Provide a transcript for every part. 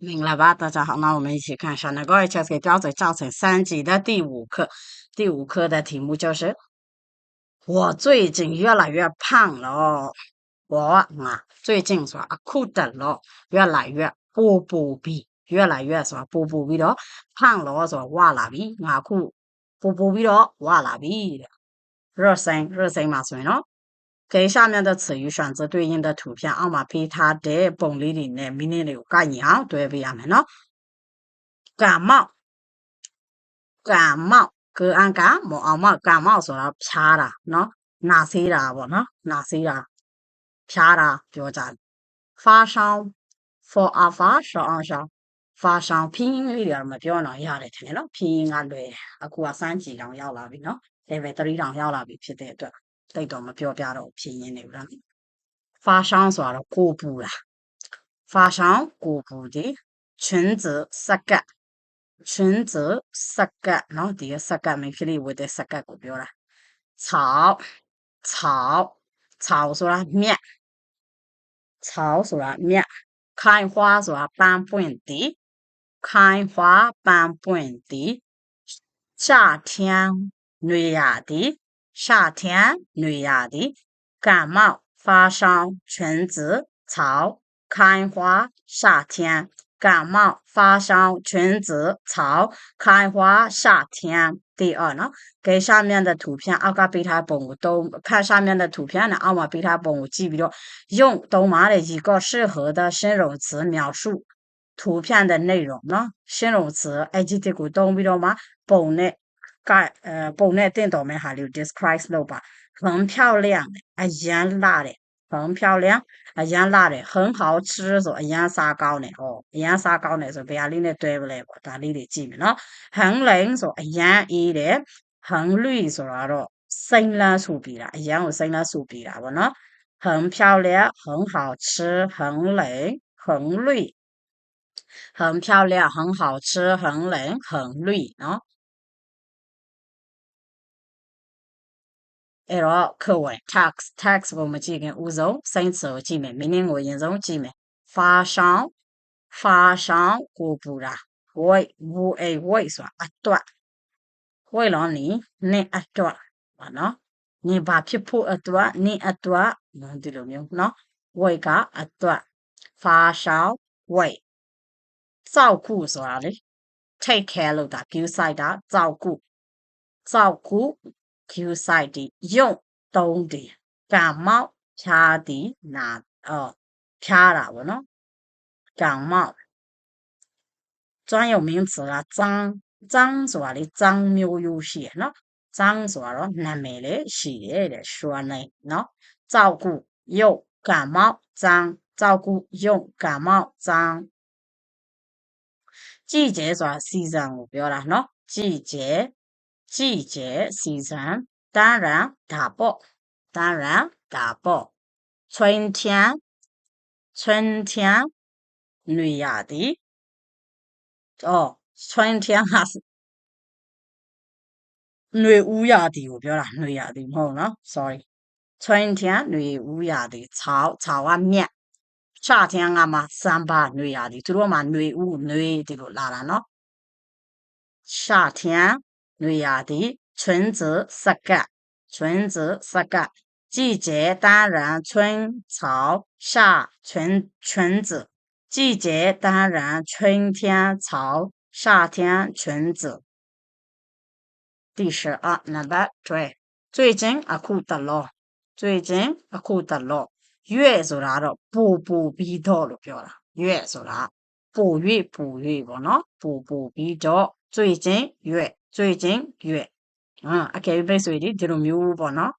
明了吧？大家好，那我们一起看一下那个 HSK 标准教程三级的第五课。第五课的题目就是我最近越来越胖了。我啊，最近说啊，酷的了，越来越波波比，越来越说波波比了，胖了说哇啦比，啊酷波波比了哇啦比的。热身，热身嘛，算了。给下面的词语选择对应的图片，奥马比它的本里里呢，明年的概念啊，对不呀？们咯，感冒，感冒，个按感冒，奥马感冒说了啪啦，喏，哪些啦不喏，哪些啦，啪啦，表达发烧，发啊发烧啊烧，发烧拼音里边嘛表能要的，听见咯，拼音啊对，啊，过三级然后要了比喏，level three 然后要了比，晓得对。 တိတ်တော့မပြောပြတော့ဖြစ်ရင်းနေဘူးလားဖာရှောင်းဆိုတာတော့ကိုပူလားဖာရှောင်းကိုပူတယ်裙子စကတ်裙子စကတ်နော်ဒီစကတ်မိဖြစ်လေးဝတ်တဲ့စကတ်ကိုပြောတာ草草草ဆိုတာမြက်草ဆိုတာမြက်ခိုင်花ဆိုတာပန်းပွင့်တီခိုင်花ပန်းပွင့်တီ夏天暖呀的夏天女雅的感冒发烧裙子草开花夏天感冒发烧裙子草开花夏天第二呢给下面的图片အောက်ကပေးထားပုံကို都看下面的图片နဲ့အောက်မှာပေးထားပုံကိုကြည့်ပြီးတော့用懂码的一个适合的形容词描述图片的内容နော်形容词 adjective ကိုတုံးပြီးတော့မှပုံနဲ့ ကအဲပုံနဲ့တင့်တော်မဲ့ဟာလေးကို describe လုပ်ပါ很漂亮အရန်လှတယ်很漂亮အရန်လှတယ်很好吃ဆိုအရန်စားကောင်းတယ်ဟောအရန်စားကောင်းတယ်ဆိုဘယ်ဟာလေးနဲ့တွဲပလဲပေါ့ဒါလေးတွေကြည့်မယ်နော်很冷ဆိုအရန်အေးတယ်很绿ဆိုတာတော့စိမ့်လန်းဆူပြီးတာအရန်ကိုစိမ့်လန်းဆူပြီးတာပေါ့နော်很漂亮很好吃很冷很绿很漂亮很好吃很冷很绿နော် အဲ့တော့ခုဝင် tax tax ကိုမကြည့်ခင်ဦးဆုံး saints ကိုကြည့်မယ် meaning ကိုအရင်ဆုံးကြည့်မယ် far ရှောင်း far ရှောင်းကိုပူတာ wait wo a wait ဆိုတာအတွက် wait လုံးနီနဲ့အတွက်ပါနော်နင်ဘာဖြစ်ဖို့အတွက်နင်အတွက်ဒီလိုမျိုးနော် wait ကအတွက် far ရှောင်း wait စောက်ခုဆိုတာလေ take care လို့တာ give side တာစောက်ခုစောက်ခု Q side 的用သုံးတယ်感冒ဖြားသည်နာအော်ဖြားတာပေါ့နော်感冒专有名词啦脏脏ဆိုတာလေ脏မျိုးရိုးရှိရနော်脏ဆိုတာတော့နာမည်လေးရှိတယ်တဲ့说နေနော်照顾用感冒脏照顾用感冒脏季节ဆိုတာ season ကိုပြောတာနော်季节 ကြည့်ကျဲစီစံတာရာဒါပေါ့တာရာဒါပေါ့春天春天နွေရာသီအော်春天ဟာနွေဦးရာသီကိုပြောတာနွေရာသီမဟုတ်နော် sorry 春天နွေဦးရာသီ草草啊面夏天ကမှစမ်းပါနွေရာသီသူတို့မှနွေဦးနွေဒီလိုလာတာနော်夏天绿芽的春子色个，春子色个，季节当然春潮夏春春子，季节当然春天潮夏天春子。第十二那边转最近啊哭得了，最近啊哭得了，月子拉了，步步逼到了表了，月子拉，不月不月不喏，步步逼到，最近月。 ကျွေခြင်းရွက်ဟုတ်အကယ်၍ပိတ်ဆိုရင်ဒီလိုမျိုးပေါ့နော်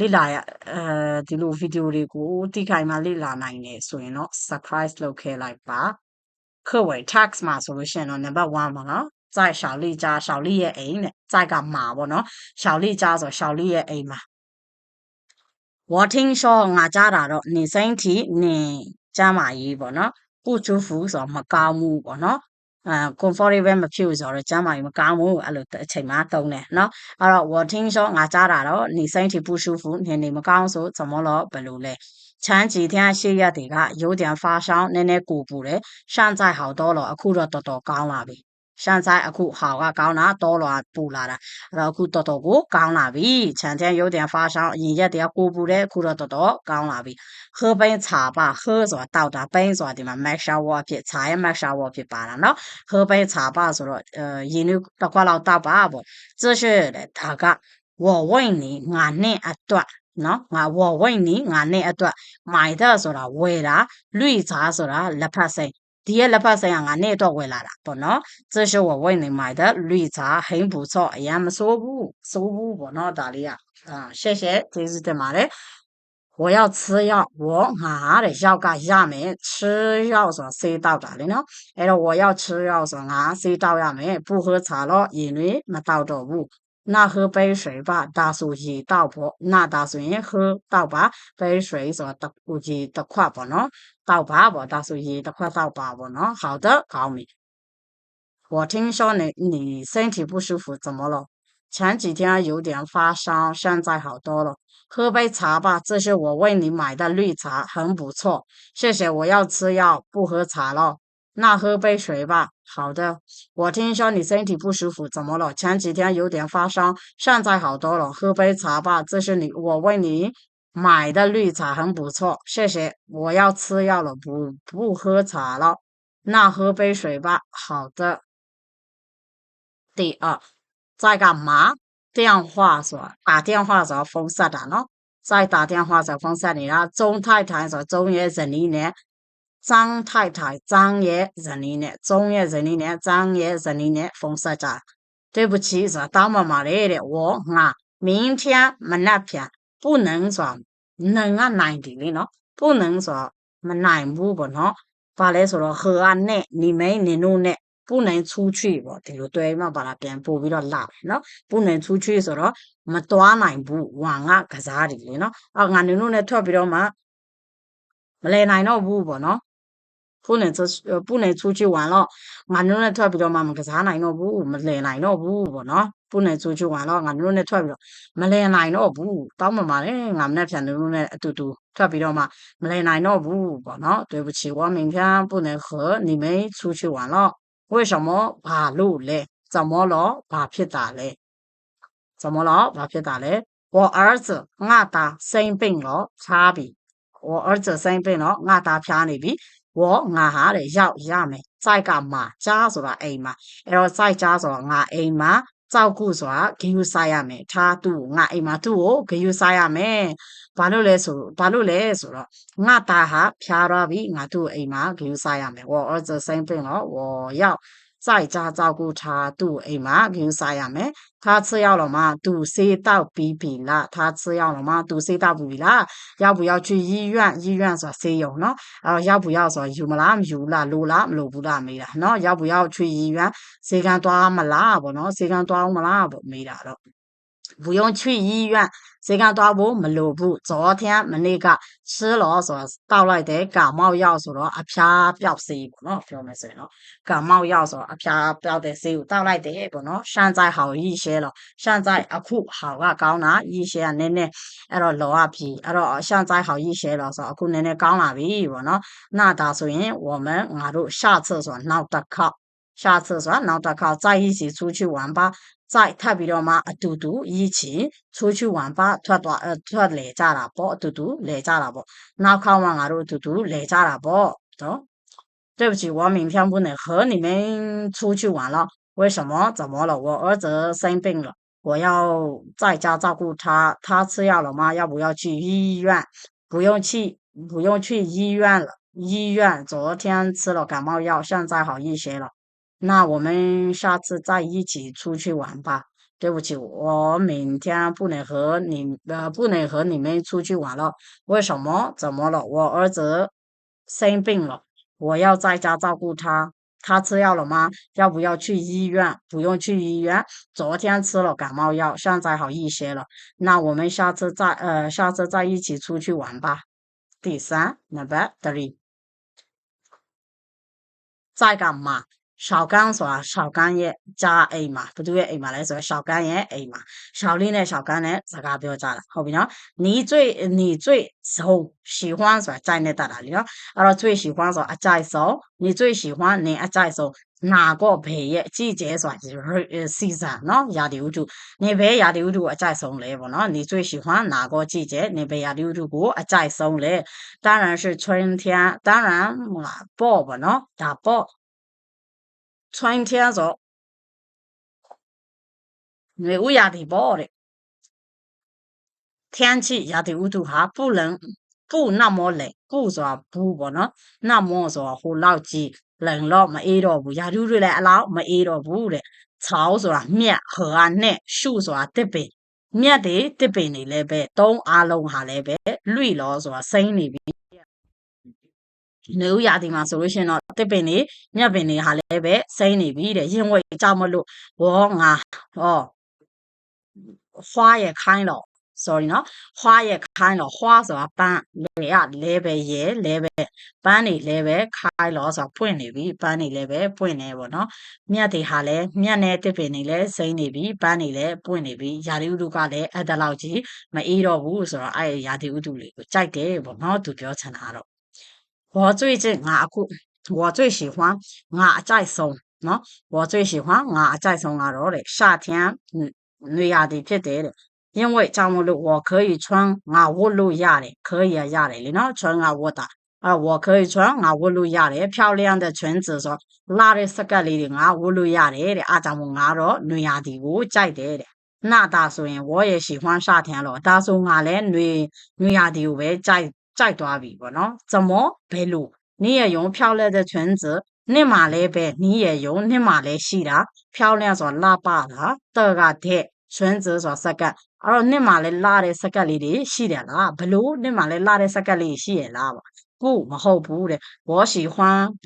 လေ့လာရအဲဒီလိုဗီဒီယိုတွေကိုတိခိုင်မှလေ့လာနိုင်တယ်ဆိုရင်တော့ surprise လုပ်ခဲ့လိုက်ပါခွေဝေ tax မှာဆိုလို့ရှိရင်တော့ number 1ပေါ့နော်ဇိုက်ရှောင်လေးကြားရှောင်လေးရဲ့အိမ်တဲ့ဇိုက်ကမာပေါ့နော်ရှောင်လေးကြားဆိုရှောင်လေးရဲ့အိမ်မှာ watching show ငါကြားတာတော့နေစိမ့်တီနေကျမ်းမာရေးပေါ့နော်ကိုချူဖူဆိုတော့မကောင်းဘူးပေါ့နော် အဲ comfortable မဖြစ်ဘူးဆိုတော့ကျမ်းမာရေးမကောင်းဘူးအဲ့လိုအချိန်မှသုံးတယ်เนาะအဲ့တော့ wording ရှော့ငါကြားတာတော့နေစိမ့်တီပူရှူဖူနေနေမကောင်းဆို怎么了ဘယ်လိုလဲ 前几天歇ရက်တွေက有点发烧နည်းနည်းကိုပူတယ်现在好多了အခုတော့တော်တော်ကောင်း ရှန်ဆိုင်အခုဟောင်ကကောင်းတာတော်လာပူလာတာအဲ့တော့အခုတော်တော်ကိုကောင်းလာပြီခြံထဲရုပ်တံဖာဆောင်အရင်ရက်တည်းကကိုပူတဲ့အခုတော့တော်တော်ကောင်းလာပြီဟောပိန်ချာပါဟောဆိုတာတောက်တာပိန်ဆိုတာဒီမှာ max shower ဖြစ်ခြာရဲ့ max shower ဖြစ်ပါတာနော်ဟောပိန်ချာပါဆိုတော့အဲရင်တို့တစ်ခွက်လောက်တောက်ပါပေါ့这是ဒါကဝဝိန်နေငါနဲ့အတွက်နော်ငါဝဝိတ်နီငါနဲ့အတွက်မိုင်တာဆိုတာဝယ်တာလွိစားဆိုတာလက်ဖက်စိမ် ဒီရဲ့လက်ဖက်ဆိုင်ကငါနေ့တော့ဝယ်လာတာပေါ့နော်这是我为你买的绿茶很不错အရင်မဆိုးဘူးဆိုးဘူးပေါ့နော်ဒါလေးကအာရှက်ရှက်ကျေးဇူးတင်ပါတယ်我要吃药我ငါတဲ့ရောက်ကရမယ်吃药ဆိုတာဆေးတောက်တာလေနော်အဲ့တော့我要吃药ဆိုတာငါဆေးတောက်ရမယ်不喝茶တော့ရင်တွေမတောက်တော့ဘူး 那喝杯水吧，大叔一道不，那大叔也喝倒吧，杯水什么的估计都快不能，倒吧不，大叔一都快倒吧不呢。好的，高明。我听说你你身体不舒服，怎么了？前几天有点发烧，现在好多了。喝杯茶吧，这是我为你买的绿茶，很不错。谢谢，我要吃药，不喝茶了。那喝杯水吧好的。我听说你身体不舒服怎么了？前几天有点发烧现在好多了喝杯茶吧这是你我为你买的绿茶很不错谢谢我要吃药了不不喝茶了。那喝杯水吧好的。第二在干嘛？电话说打电话找风扇打了再打电话找风扇你啊钟太太说终于等一年张太太、张爷人呢呢，中爷人呢呢，张爷人呢呢，冯社长，对不起，说当妈妈来的我啊，明天没那篇不能说能啊难的了喏，不能说没难不不喏，把来说了河岸内，你没你路内。不能出去不，比如对嘛，把它变不为了拉喏，不能出去说了，没多难不往啊个啥的喏，啊，俺们弄来特别了嘛，没来难了不不喏。不能出去，呃，不能出去玩了。俺们那特别了嘛，个啥来了不？没来来了不？不喏，不能出去玩了。俺们那特别了，没来来了不？到么嘛嘞？俺们那片路那嘟嘟特别了嘛，没来来了不？不喏，对不起，我明天不能和你们出去玩了。为什么爬路嘞？怎么了？爬皮打嘞？怎么了？爬皮打嘞？我儿子俺打生病了，差比。我儿子生病了，俺打偏了比。 ဝေါ်ငါဟာတဲ့ရောက်ရမယ်စိုက်ကမှာကြားဆိုတာအိမ်မှာအဲ့တော့စိုက်ကြားဆိုတာငါအိမ်မှာကြောက်ခုဆိုတာဂယူစားရမယ်ထားသူ့ငါအိမ်မှာသူ့ကိုဂယူစားရမယ်ဘာလို့လဲဆိုဘာလို့လဲဆိုတော့ငါသားဟာဖျားရပြီငါသူ့အိမ်မှာဂယူစားရမယ်ဝေါ် also same thing နော်ဝေါ်ရောက် စိုက်ကြားကြောက်ကိုထားသူ့အိမ်မှာဂင်းစားရမယ်ထားစရောက်တော့မှသူစေးတောက်ပြီးပြီလားထားစရောက်တော့မှသူစေးတောက်ပြီးပြီလားရောက်ဘူးရောက်ချီရီရွန့်ရီရွန့်ဆိုတာစေးရုံနော်အော်ရောက်ဘူးရောက်ဆိုယူမလားမယူလားလိုလားမလိုဘူးလားမေးတာနော်ရောက်ဘူးရောက်ချီရီရွန့်စေကန်းသွားမလားပေါ့နော်စေကန်းသွားအောင်မလားပေါ့မေးတာတော့ 不用去医院，这个大我没落步。昨天没那个吃了说到了的感冒药说了，啊啪表示不喏，表没说了，感冒药说啊啪表的是有到来的不喏，现在好一些了，现在啊苦好啊高拿一些奶奶，哎咯老啊皮，哎咯现在好一些了，说苦奶奶高拿皮不喏，那他说因我们俺都下次说闹得靠。下次说，然后他靠在一起出去玩吧。再ထပ်ပြီးတော့မှအတူတူ一起出去玩吧ထွက်သွားအဲထွက်လေကြတာပေါ့အတူတူလေကြတာပေါ့နောက်ခေါက်မှငါတို့အတူတူလေကြတာပေါ့နော်对不起，我明天不能和你们出去玩了。为什么？怎么了？我儿子生病了，我要在家照顾他。他吃药了吗？要不要去医院？不用去，不用去医院了。医院昨天吃了感冒药，现在好一些了。 那我们下次再一起出去玩吧。对不起，我明天不能和你呃不能和你们出去玩了。为什么？怎么了？我儿子生病了，我要在家照顾他。他吃药了吗？要不要去医院？不用去医院，昨天吃了感冒药，现在好一些了。那我们下次再呃下次再一起出去玩吧。第三，number three，在干嘛？ 小刚ဆိုတာ小刚ရဲ့ကြားအိမ်မှာဘသူရဲ့အိမ်မှာလဲဆိုတော့小刚ရဲ့အိမ်မှာ小လေးနဲ့小刚နဲ့စကားပြောကြတာဟုတ်ပြီနော်你最你最ဆုံး喜欢ဆိုတာကြိုက်နေတတ်တာလीနော်အဲ့တော့最喜欢ဆိုတာအကြိုက်ဆုံး你最喜欢你အကြိုက်ဆုံးနာကောဘယ်ရဲ့အကြည့်ကျဲဆိုတာစီဇန်နော်ရာဒီဥတုနေဘယ်ရာဒီဥတုကိုအကြိုက်ဆုံးလဲပေါ့နော်你最喜欢哪个季节နေဘယ်ရာဒီဥတုကိုအကြိုက်ဆုံးလဲ当然是春天当然嘛ပေါ့ပေါ့နော်ဒါပေါ့ 春天ဆိုနွေဥရာသီပေါ့တဲ့天气ရာသီဥတုဟာ不冷不那么冷不ဆိုတာဘူးပေါ့နော်那么ဆိုတာဟိုလောက်ကြီး冷တော့မအေးတော့ဘူးရာသီဥတုလည်းအလောက်မအေးတော့ဘူးတဲ့草ဆိုတာမြက်ဟဟာနဲ့ရှုဆိုတာတစ်ပင်မြက်တွေတစ်ပင်တွေလည်းပဲသုံးအားလုံးဟာလည်းပဲလွိလောဆိုတာစိမ့်နေပြီ နေဦးရာသီမှာဆိုလို့ရှိရင်တော့တစ်ပင်တွေမြက်ပင်တွေဟာလည်းပဲစိမ့်နေပြီတဲ့ရင်ဝိတ်ကြောက်မလို့ဘောငါဟော花也开了 sorry နော်花也开了花ဆိုတာပန်းလေရလဲပဲရဲလဲပဲပန်းနေလဲပဲခိုင်းလို့ဆိုတာပွင့်နေပြီပန်းနေလဲပဲပွင့်နေပေါ့နော်မြတ်တွေဟာလဲမြတ်နဲ့တစ်ပင်နေလဲစိမ့်နေပြီပန်းနေလဲပွင့်နေပြီယာတိဥတုကလည်းအဲ့ဒါလောက်ကြီးမအေးတော့ဘူးဆိုတော့အဲ့ယာတိဥတုလေးကိုကြိုက်တယ်ပေါ့နော်သူပြောချင်တာတော့ 我最近ငါအခု我最喜欢ငါအကြိုက်ဆုံးနော်我最喜欢ငါအကြိုက်ဆုံးကတော့တဲ့夏天နွေရာသီဖြစ်တယ်တဲ့因为ကြောင့်မလို့我可以穿ငါဝတ်လို့ရတယ်可以ရရတယ်လေနော်穿ငါဝတ်တာအဲ့我可以穿ငါဝတ်လို့ရတယ်漂亮的裙子ဆိုလာတဲ့စကတ်လေးတွေငါဝတ်လို့ရတယ်တဲ့အားကြောင့်မို့ငါတော့နွေရာသီကိုကြိုက်တယ်တဲ့那大ဆိုရင်我也喜欢夏天咯ဒါဆိုငါလည်းနွေနွေရာသီကိုပဲ ကြိုက်ကြိုက်သွားပြီပေါ့နော်怎么ဘယ်လို你也用漂亮的裙子နှစ်မှာလည်းပဲ你也用နှစ်မှာလည်းရှိတာ漂亮ဆိုလှပတာတကတဲ့ချွန်းစဆိုစကတ်အဲ့တော့နှစ်မှာလည်းလာတဲ့စကတ်လေးတွေရှိတယ်လားဘလို့နှစ်မှာလည်းလာတဲ့စကတ်လေးရှိရလားပေါ့不မဟုတ်ဘူးတဲ့我喜欢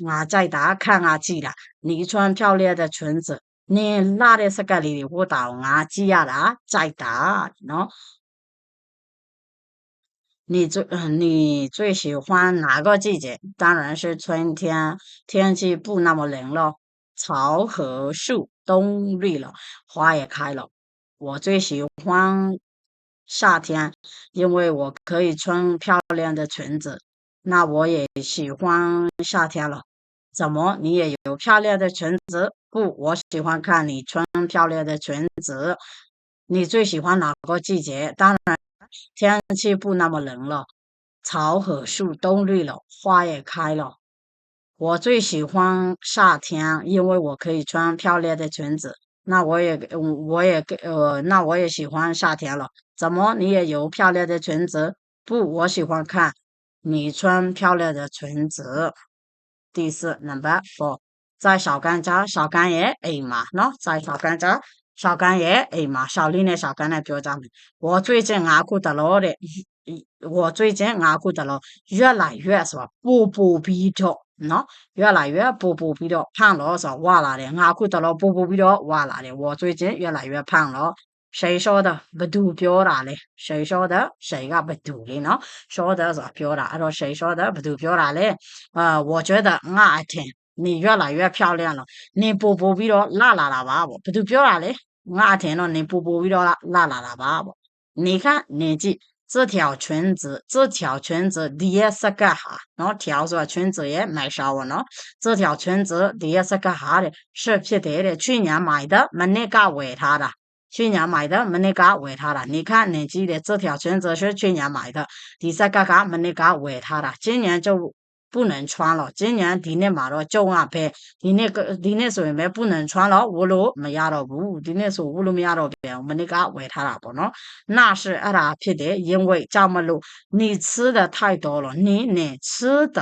ငါကြိုက်တာ看ငါကြည့်တာ你穿漂亮的裙子နင်လာတဲ့စကတ်လေးတွေဝတ်တာကိုငါကြည့်ရတာကြိုက်တာနော် 你最你最喜欢哪个季节？当然是春天，天气不那么冷了，草和树都绿了，花也开了。我最喜欢夏天，因为我可以穿漂亮的裙子。那我也喜欢夏天了。怎么，你也有漂亮的裙子？不，我喜欢看你穿漂亮的裙子。你最喜欢哪个季节？当然。天气不那么冷了，草和树都绿了，花也开了。我最喜欢夏天，因为我可以穿漂亮的裙子。那我也，我也，呃，那我也喜欢夏天了。怎么，你也有漂亮的裙子？不，我喜欢看你穿漂亮的裙子。第四，number four，在小干家，小干爷，哎妈，喏，在小 干家。小干ရဲ့အိမ်မှာရှောက်လေးနဲ့ရှောက်干နဲ့ပြောကြမယ်။我最近ငါအခုတလောတဲ့我最近ငါအခုတလော越来越ဆိုတာပိုပိုပြီးတော့နော်越来越ပိုပိုပြီးတော့胖了ဆိုတာဝလာတယ်ငါအခုတလောပိုပိုပြီးတော့ဝလာတယ်我最近越来越胖了谁说的ဘသူပြောတာလဲ谁说的谁ကဘသူလေနော်说的ဆိုတာပြောတာအဲ့တော့谁说的ဘသူပြောတာလဲအာ我觉得ငါအထင်你越来越漂亮了你ပိုပိုပြီးတော့လှလာတာပါပေါ့ဘသူပြောတာလဲ 我听了你不不为了啦啦啦吧不？你看，你记这条裙子，这条裙子底一是个哈，然后条子裙子也买少了。这条裙子底一是个哈的，是皮带的，去年买的，没那个为他的。去年买的，没那个为他了。你看，你记得这条裙子是去年买的，底三个啥没那个为他了。今年就不能穿了今年ဒီနှစ်မှာတော့ကြုံရပဲဒီနှစ်ဒီနှစ်ဆိုရင်ပဲ不能穿了ဝလို့မရတော့ဘူးဒီနှစ်ဆိုဝလို့မရတော့ပြန်မနစ်ကဝယ်ထားတာပေါ့နော်那是အဲ့ဒါဖြစ်တယ်因为ကြောင့်မလို့你吃的太多了你你吃的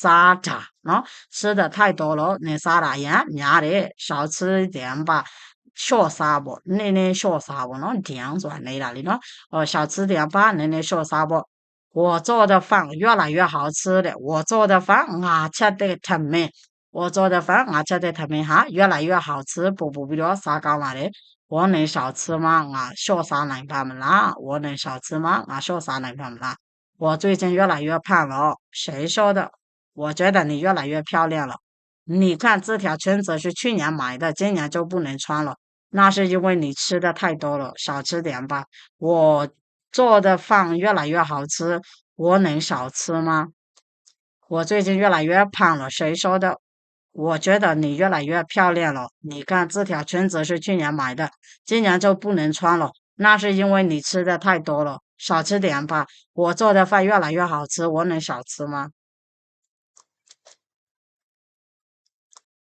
စားတာနော်吃的太多了你စားတာရန်များတယ်少吃一点吧လျှော့စားပေါ့နည်းနည်းလျှော့စားပေါ့နော်ဒင်းဆိုတာနေတာလေနော်ဟော少吃点吧နည်းနည်းလျှော့စားပေါ့ 我做的饭越来越好吃的，我做的饭我吃的他们，我做的饭我吃的他们哈越来越好吃，不不比较啥干嘛的？我能少吃吗？我少啥能办不啦？我能少吃吗？我少啥能办不啦？我最近越来越胖了，谁说的？我觉得你越来越漂亮了。你看这条裙子是去年买的，今年就不能穿了。那是因为你吃的太多了，少吃点吧。我做的饭越来越好吃，我能少吃吗？我最近越来越胖了，谁说的？我觉得你越来越漂亮了。你看这条裙子是去年买的，今年就不能穿了。那是因为你吃的太多了，少吃点吧。我做的饭越来越好吃，我能少吃吗？